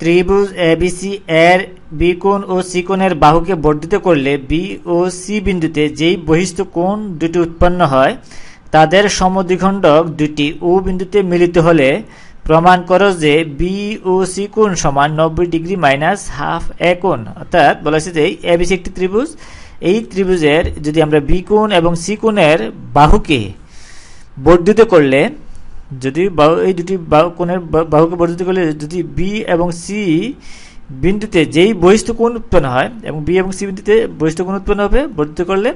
ত্রিভুজ এর বি কোণ ও সি কোণের বাহুকে বর্ধিত করলে বি ও সি বিন্দুতে যেই বহিস্থ কোণ দুটি উৎপন্ন হয়, তাদের সমদ্বিখণ্ডক দুটি ও বিন্দুতে মিলিত হলে প্রমাণ করো যে বি ও সি কোণ সমান নব্বই ডিগ্রি মাইনাস হাফ এ কোণ। অর্থাৎ বলা হয়েছে যে এবিসি একটি ত্রিভুজ, এই ত্রিভুজের যদি আমরা বি কোণ এবং সি বাহুকে বর্ধিত করলে যদি বাহু, এই দুটি বাহু কোণের বাহুকে বর্ধিত করলে যদি বি এবং সি বিন্দুতে যেই বহিষ্ঠ কোণ উৎপন্ন হয় এবং বি এবং সি বিন্দুতে বহিষ্ঠ কোণ উৎপন্ন হবে, বর্ধিত করলে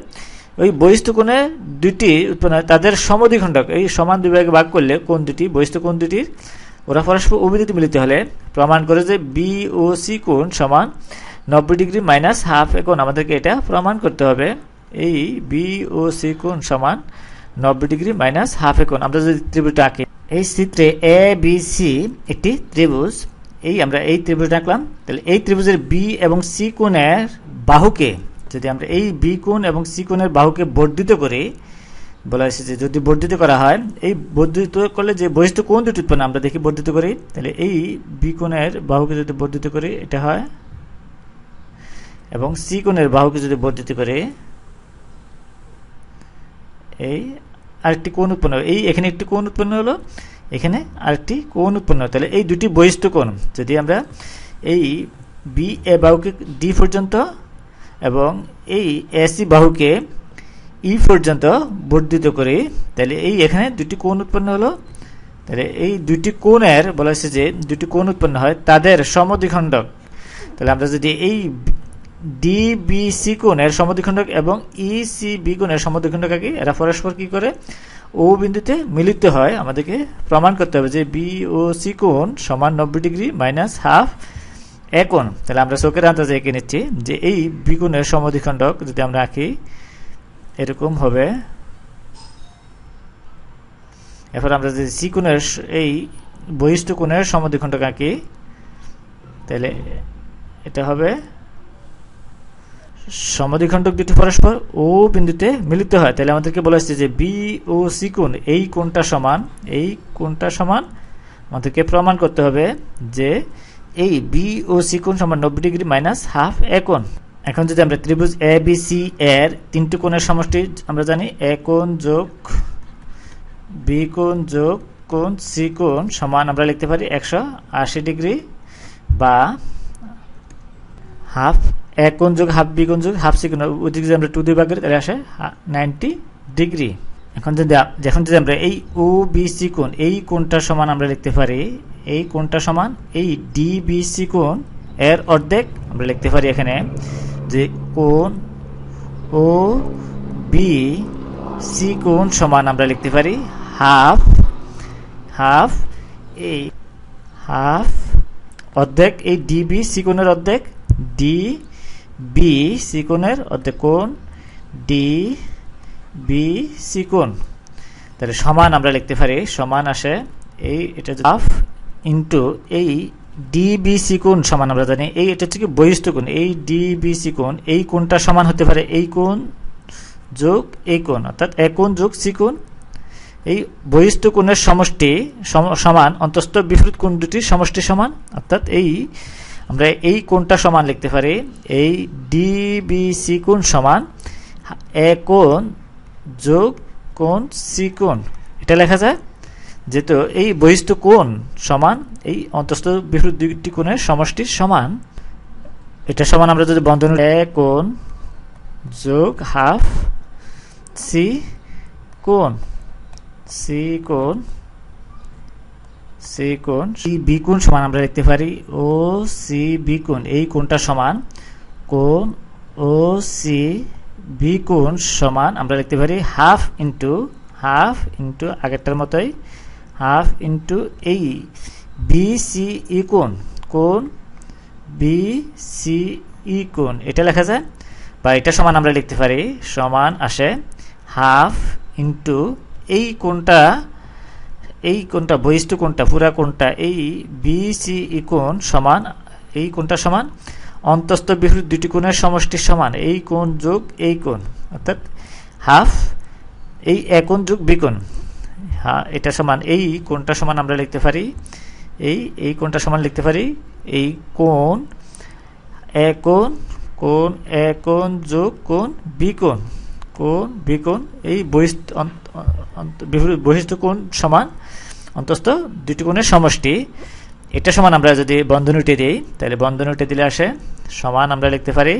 ওই বহিষ্ঠ কোণে দুটি উৎপন্ন হয়, তাদের সমদ্বিখণ্ডক, এই সমান দুই ভাগে করলে কোন দুটি, বহিষ্ঠ কোণ দুটির ওরা পরস্পর অভিদিতে মিলিত হলে প্রমাণ করে যে বি ও সি কোণ সমান নব্বই ডিগ্রি মাইনাস হাফ কোণ। আমাদেরকে এটা প্রমাণ করতে হবে। এই বি ও সি কোণ সমান নব্বই ডিগ্রি মাইনাস হাফ কোণ। আমরা যদি ত্রিভুজটা আঁকি। এই চিত্রে এ বি সি একটি ত্রিভুজ। এই আমরা এই ত্রিভুজটা আঁকলাম তাহলে এই ত্রিভুজের বি এবং সি কোণের বাহুকে যদি আমরা এই বি কোণ এবং সি কোণের বাহুকে বর্ধিত করি, বলা হয়েছে যে যদি বর্ধিত করা হয়, এই বর্ধিত করলে যে বহিষ্ঠ কোণ দুটি উৎপন্ন, আমরা দেখি বর্ধিত করি। তাহলে এই বি কোণের বাহুকে যদি বর্ধিত করি, এটা হয়। এবং সি কোণের বাহুকে যদি বর্ধিত করে, এই আরেকটি কোণ উৎপন্ন এই এখানে একটি কোণ উৎপন্ন হলো, এখানে আরেকটি কোণ উৎপন্ন হলো তাহলে এই দুটি বহিষ্ঠ কোণ, যদি আমরা এই বি এ বাহুকে ডি পর্যন্ত এবং এই এসি বাহুকে ই পর্যন্ত বর্ধিত করি, তাহলে এই এখানে দুটি কোণ উৎপন্ন হলো। তাহলে এই দুটি কোণের, বলা হয়েছে যে দুটি কোণ উৎপন্ন হয় তাদের সমদ্বিখণ্ডক। তাহলে আমরা যদি এই ডি বি সি কোণের সমদ্বিখণ্ডক এবং ই সি বি কোণের সমদ্বিখণ্ডক আঁকি এরা পরস্পর কি করে? ও বিন্দুতে মিলিত হয়। আমাদেরকে প্রমাণ করতে হবে যে বি ও সি কোণ সমান নব্বই ডিগ্রি মাইনাস হাফ এ কোণ। তাহলে আমরা চোখের আন্দাজে এঁকে নিচ্ছি যে এই বি কোণের সমদ্বিখণ্ডক যদি আমরা আঁকি, এরকম হবে। এরপর আমরা যদি সি কোণের স- এই বহিষ্ঠ কোণের সমদ্বিখণ্ডক আঁকি, তাহলে এটা হবে সমদ্বিখণ্ডক দুটি পরস্পর ও বিন্দুতে মিলিত হয়। তাহলে আমাদেরকে বলা হচ্ছে যে বি ও সি কোণ, এই কোণটা সমান, এই কোণটা সমান। আমাদেরকে প্রমাণ করতে হবে যে এই বি ও সি কোণ সমান নব্বই ডিগ্রি মাইনাস হাফ এ কোণ। এখন যদি আমরা ত্রিভুজ এ বি সি এর তিনটি কোণের সমষ্টি আমরা জানি, এ কোণ যোগ বি কোণ যোগ কোণ সি কোণ সমান আমরা লিখতে পারি একশো আশি ডিগ্রি বা হাফ এক কোণ যোগ হাফ বি যোগ হাফ সি কোণ ওদিকে যদি আমরা টু দিয়ে ভাগ করি তাহলে আসে নাইনটি ডিগ্রি এখন যদি এখন যদি আমরা এই ও বি সি কোণ, এই কোণটার সমান আমরা লিখতে পারি, এই কোণটা সমান এই ডি বি সি কোণ এর অর্ধেক আমরা লিখতে পারি এখানে যে কোণ ও বি সি কোণ সমান আমরা লিখতে পারি হাফ হাফ এই হাফ অর্ধেক এই ডিবি সিকোণের অর্ধেক ডি বি সিকোণের অর্ধেক কোণ ডি বি সিকোণ তাহলে সমান আমরা লিখতে পারি, সমান আসে এই, এটা হাফ ইন্টু এই ডি বি সিকোণ সমান আমরা জানি। এই, এটা হচ্ছে কি বহিষ্ঠ কোণ। এই ডি বি সিকোণ এই কোণটা সমান হতে পারে এই কোণ যোগ এই কোণ, অর্থাৎ এক কোণ যোগ সিকোণ। এই বহিষ্ঠ কোণের সমষ্টি সম- সমান, অন্তস্থ বিপরীত কোণ দুটির সমষ্টি সমান, অর্থাৎ এই আমরা এই কোণটা সমান লিখতে পারি। এই ডিবিসি কোণ সমান এ কোণ যোগ কোণ সি কোণ। এটা লেখা যায়। যেহেতু এই বহিষ্ঠ কোণ সমান, এই অন্তস্থ বিপরীত দুইটি কোণের সমষ্টির সমান, এটা সমান আমরা যদি বন্ধন এ কোণ যোগ হাফ সি কোণ সি কোণ সি কোণ, সি বি কোণ সমান আমরা লিখতে পারি। ও সি বি কোণ, এই কোণটা সমান কোণ, ও সি বি কোণ সমান আমরা লিখতে পারি হাফ ইন্টু হাফ ইন্টু আগেরটার মতোই, হাফ ইন্টু এই বি সি ই কোণ কোণ বি সি ই কোণ, এটা লেখা যায়? বা এটা সমান আমরা লিখতে পারি, সমান আসে হাফ ইন্টু এই কোণটা এই কোনটা বহিষ্ঠ কোনটা পুরা কোনটা এই বি সি ই কোণ সমান, এই কোনটা সমান, অন্তস্থ বিপরীত দুটি কোণের সমষ্টির সমান, এই কোণ যোগ এই কোণ, অর্থাৎ হাফ, এই একোণ যোগ বিকোণ হ্যাঁ এটা সমান, এই কোণটা সমান আমরা লিখতে পারি, এই এই কোণটা সমান লিখতে পারি, এই কোণ এ কোণ কোণ এ কোণ যোগ কোণ বি কোণ কোণ বি কোণ এই বহিস্থ কোণ সমান অন্তস্থ দুটি কোণের সমষ্টি। এটা সমান আমরা যদি বন্ধন উঠে দিই, তাহলে বন্ধন উঠে দিলে আসে সমান আমরা লিখতে পারি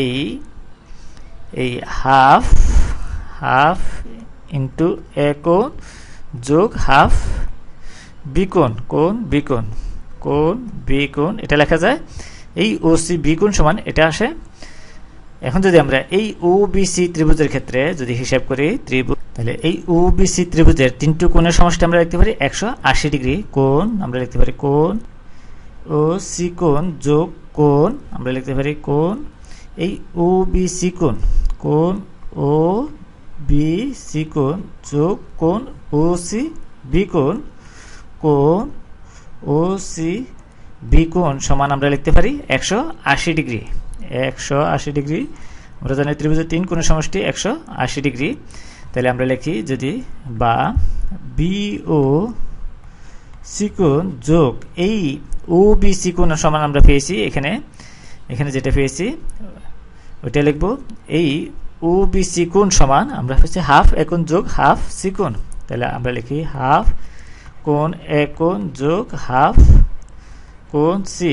এই এই হাফ হাফ ইন্টু এ কোণ যোগ হাফ বিকোণ, কোণ বিকোণ কোণ, বিকোণ, এটা লেখা যায়। এই ও সি বিকোণ সমান, এটা আসে এখন যদি আমরা এই ও বিসি ত্রিভুজের ক্ষেত্রে যদি হিসাব করি ত্রিভুজ, তাহলে এই ও বিসি ত্রিভুজের তিনটি কোণের সমষ্টি আমরা লিখতে পারি একশো আশি ডিগ্রি কোণ, আমরা লিখতে পারি কোণ, ও সি কোণ যোগ কোণ, আমরা লিখতে পারি কোণ, এই ও বি সি কোণ কোণ, ও বি সি কোণ যোগ কোণ, ও সি বি কোণ কোণ, ও সি বি কোণ সমান আমরা লিখতে পারি একশো আশি ডিগ্রি। একশো আশি ডিগ্রি। আমরা জানি ত্রিভুজের তিন কোণের সমষ্টি একশো আশি ডিগ্রি। তাহলে আমরা লিখি যদি বা বি ও সিকোণ যোগ এই ও বি সিকোণ সমান আমরা পেয়েছি এখানে। এখানে যেটা পেয়েছি, ওইটা লিখব, এই ও বি সিকোণ সমান আমরা পেয়েছি হাফ একোণ যোগ হাফ সিকোণ তাহলে আমরা লিখি হাফ কোণ একোণ যোগ হাফ কোণ সি।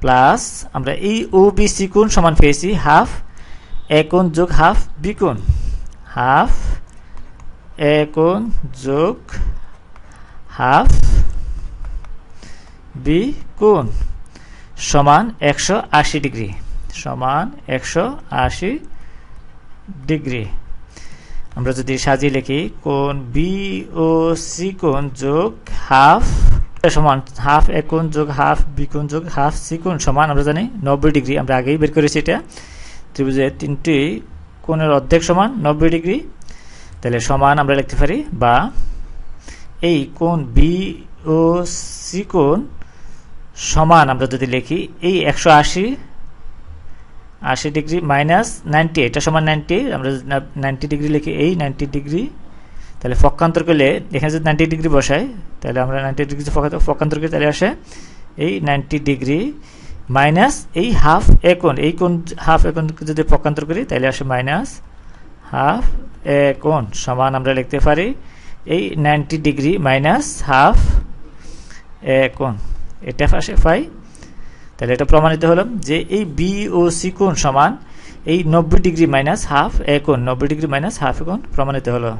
প্লাস আমরা এই ও, বি, সি সমান পেয়েছি হাফ, এ কোণ যোগ হাফ, বি হাফ, এ কোণ যোগ হাফ, বি কোণ সমান একশো আশি ডিগ্রি। সমান একশো আশি ডিগ্রি। আমরা যদি সাজিয়ে লিখি, কোণ বি ও সি কোণ যোগ হাফ সমান হাফ একোণ যোগ হাফ বিকোণ যোগ হাফ সিকোণ সমান, আমরা জানি নব্বই ডিগ্রি, আমরা আগেই বের করেছি এটা। ত্রিভুজের তিনটি কোণের অর্ধেক সমান নব্বই ডিগ্রি। তাহলে সমান আমরা লিখতে পারি বা এই কোণ বি ও সি কোণ সমান আমরা যদি লিখি, এই একশো আশি আশি ডিগ্রি মাইনাস নাইনটি এটা সমান নাইনটি আমরা নাইনটি ডিগ্রি লিখি, এই নাইনটি ডিগ্রি তাহলে পক্ষান্তর করলে এখানে যদি নাইনটি ডিগ্রি বসাই, তাহলে আমরা নাইনটি ডিগ্রি পক্ষান্তর করি তাহলে আসে এই নাইনটি ডিগ্রি মাইনাস এই হাফ একন এই কোন হাফ একন যদি পক্ষান্তর করি, তাহলে আসে মাইনাস হাফ একন সমান আমরা লিখতে পারি এই নাইনটি ডিগ্রি মাইনাস হাফ একন এটা আসে ফাই তাহলে এটা প্রমাণিত হলো যে এই বি ও সি কোণ সমান এই নব্বই ডিগ্রি মাইনাস হাফ একন নব্বই ডিগ্রি মাইনাস হাফ একন প্রমাণিত হলো।